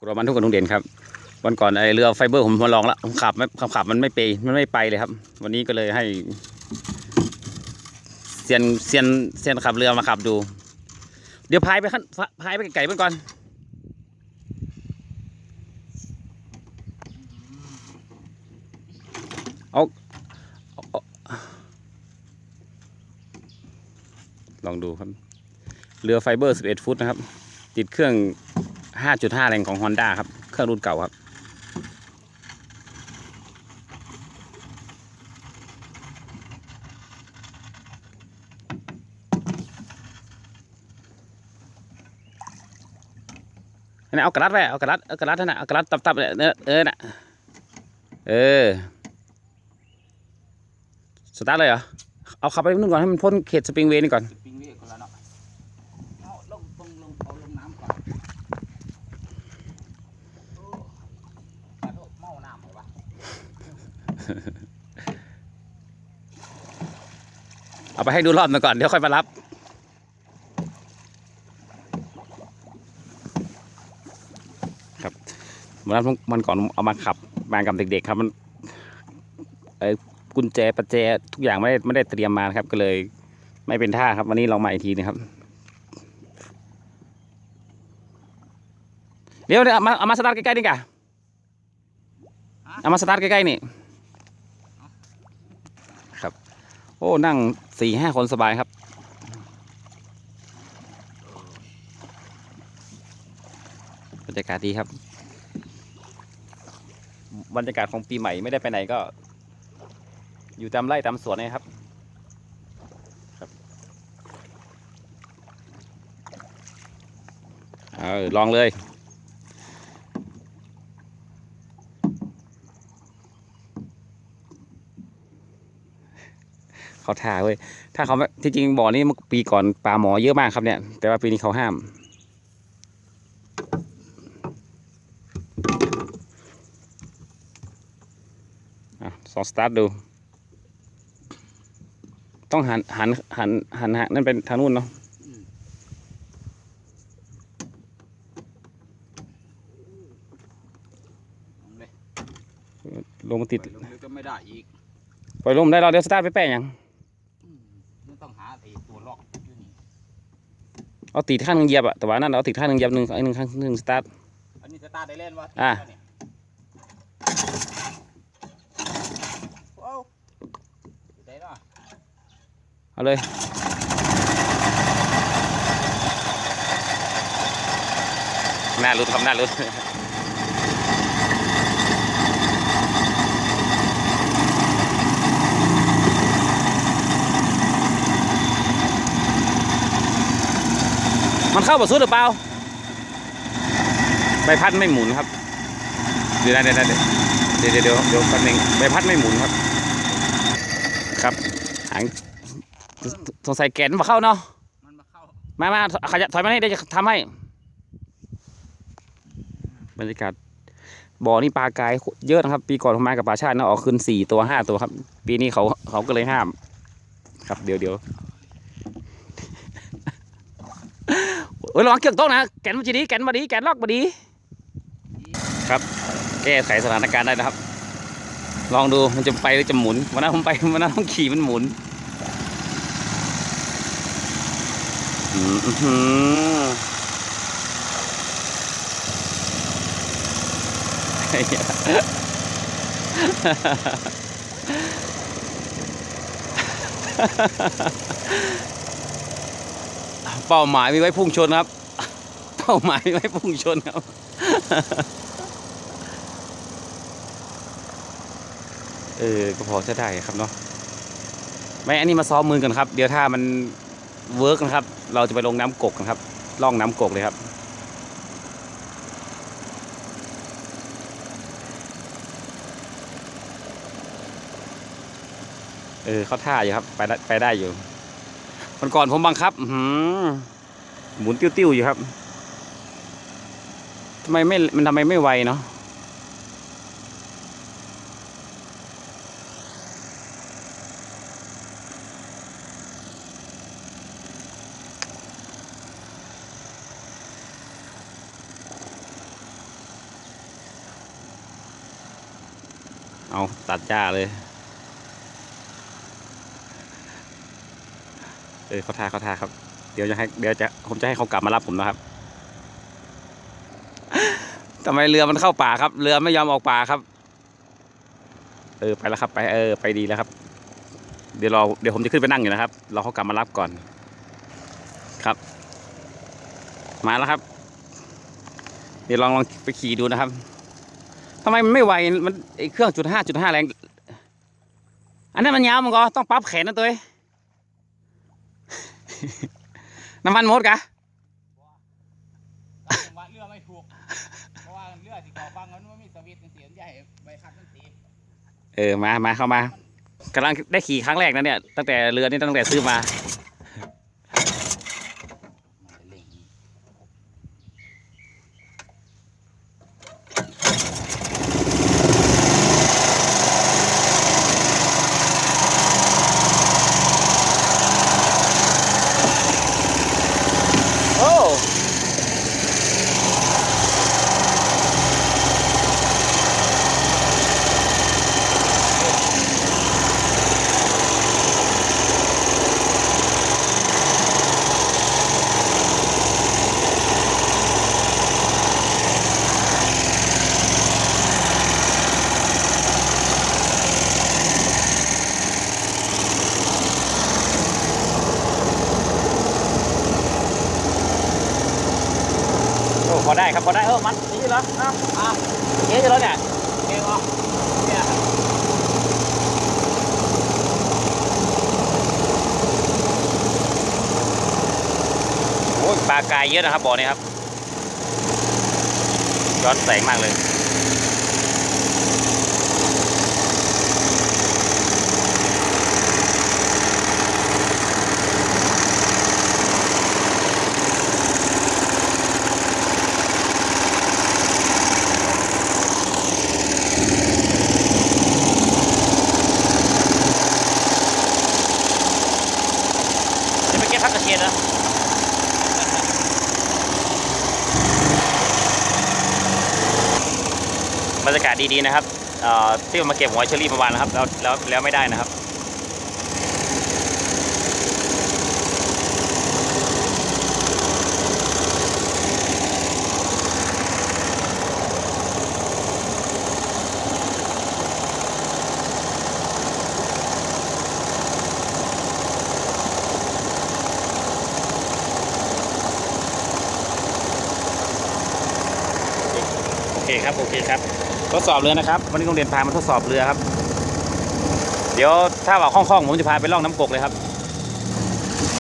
กรมันทุกคนทุกเด่นครับวันก่อนไอเรือไฟเบอร์ผมมาลองแล้วผมขับไม่ขับขับมันไม่ไปมันไม่ไปเลยครับ วันนี้ก็เลยให้เซียนเซียนเซียนขับเรือมาขับดู เดี๋ยวพายไปขั้นพายไปไกลๆเพื่อนก่อนเอาเอาเอาลองดูครับ เรือไฟเบอร์ 11 ฟุตนะครับ ติดเครื่อง 5.5 แรงของ Honda ครับ เครื่องรุ่นเก่าครับอันนี้เอากระดัดไว้เอากระดัดเอากระดัดนั่นนะเอากระดัดตับๆเนี่ยเออเออน่ะเออ สตาร์ทเลยเหรอ เอาขับไปนู่นก่อนให้มันพ้นเขตสปริงเวย์นี่ก่อน ปิงเรียกคนละเนาะเอาลงลงลงเอาลงน้ำก่อนโอ้ปลาโดดเมาน้ำเหรอวะ เอาไปให้ดูรอบหนึงก่อน เดี๋ยวค่อยมารับ ครับวันนั้นผมวันก่อนเอามาขับมากับเด็ก ๆ ครับมันเออกุญแจประแจทุกอย่างไม่ได้ไม่ได้เตรียมมานะครับ ก็เลย ไม่เป็นท่าครับ วันนี้ลองมาอีกทีนะครับเดี๋ยวเดี๋ยวเอามาเอามาสตาร์ทใกล้ๆนี่กะเอามาสตาร์ทใกล้ๆนี่ โอ้นั่งสี่ห้าคนสบายครับ บรรยากาศดีครับ บรรยากาศของปีใหม่ไม่ได้ไปไหนก็ อยู่ตามไร่ตามสวนนะครับครับเอาลองเลย เขาท่าเว้ยถ้าเขาไม่ที่จริงบ่อนี้เมื่อปีก่อนปลาหมอเยอะมากครับเนี่ย แต่ว่าปีนี้เขาห้ามอะสองสตาร์ทดู ต้องหันหันหันหันหันนั่นเป็นทางนู้นเนาะลงเลยลงมาติด ลงเลยก็ไม่ได้อีกปล่อยลมได้เราเดี๋ยวสตาร์ทไปแป้งยัง อืมนี่ต้องหาไอ้ตัวล็อกอยู่นี่ เอาติดข้างหนึงเหยียบอะแต่ว่านั่นเราติดข้างหนึงเหยียบหนึ่งไอ้หนึ่งข้างหนึ่งสตาร์ทอันนี้สตาร์ทได้เล่นวะอะเนี่ยโอ้อยู่ได้เนาะเอาเลยหน้ารุดครับหน้ารุด เข้ากับสุดหรือเปล่าใบพัดไม่หมุนครับเดี๋ยวนะเดี๋ยวนะเดี๋ยวเดี๋ยวเดี๋ยวเดี๋ยวแป๊บนึงใบพัดไม่หมุนครับ ครับหางสงสัยแกนมาเข้าเนาะมันมาเข้ามามาขยับถอยมานี่เดี๋ยวจะทำให้ บรรยากาศบ่อนี่ปลากายเยอะนะครับ ปีก่อนผมมากับปลาชาติเนาะออกขึ้นสี่ตัวห้าตัวครับ ปีนี้เขาเขาก็เลยห้าม ครับเดี๋ยวเดี๋ยว โอ้ยระวังเกี่ยวโต๊ะนะแกนมาจีดีแกนมาดีแกนล็อกมาดี ครับ แก้ไขสถานการณ์ได้นะครับ ลองดูมันจะไปหรือจะหมุนวันนั้นผมไปวันนั้นผมขี่มันหมุนอืมอื้อหือไอ้ เป้าหมายมีไว้พุ่งชนครับ เป้าหมายมีไว้พุ่งชนครับ เออก็พอใช้ได้ครับเนาะไม่อันนี้มาซ้อมมือกันครับ เดี๋ยวถ้ามันเวิร์กนะครับ เราจะไปลงน้ำกกนะครับล่องน้ำกกเลยครับเออเขาท่าอยู่ครับ ไปได้ไปได้อยู่ มันก่อนผมบังคับหืมหมุนติ้วๆอยู่ครับทำไมไม่มันทำไมไม่ไวเนาะเอาตัดจ้าเลย เออเขาทาเขาทาครับ เดี๋ยวจะให้เดี๋ยวจะผมจะให้เขากลับมารับผมนะครับทำไมเรือมันเข้าป่าครับ เรือไม่ยอมออกป่าครับ เออไปแล้วครับ ไปเออ ไปดีแล้วครับ เดี๋ยวรอเดี๋ยวผมจะขึ้นไปนั่งอยู่นะครับรอเขากลับมารับก่อน ครับ มาแล้วครับ เดี๋ยวลองลองไปขี่ดูนะครับทำไมมันไม่ไวมันไอเครื่องจุดห้าจุดห้าแรง อันนั้นมันยาวมันก็ต้องปรั๊บแขนนะตัวเอง น้ำมันหมดกะจังหวะเรือไม่ถูก เพราะว่าเรือที่เขาฟังมันไม่มีสวิตช์เสียงใหญ่ใบคัดมันตีเออมามาเข้ามากำลังได้ขี่ครั้งแรกนะเนี่ยตั้งแต่เรือนี่ตั้งแต่ซื้อมา ได้ครับพอได้เออมัดนี้เหรออ้าวอ้าวเอ๊ะจะแล้วเนี่ยเก่งเหรอเนี่ยโอ้ยปลากายเยอะนะครับบ่อนี้ครับ ย้อนแสงมากเลย จะไปเก็บ พักกระเทียมเหรอบรรยากาศดีๆนะครับเอ่อที่มาเก็บหัวเชอรี่เมื่อวานนะครับแล้วแล้วแล้วไม่ได้นะครับ ครับโอเคครับ ทดสอบเรือนะครับ วันนี้โรงเรียนพามาทดสอบเรือครับ เดี๋ยวถ้าว่าคล่องๆผมจะพาไปล่องน้ำกกเลยครับ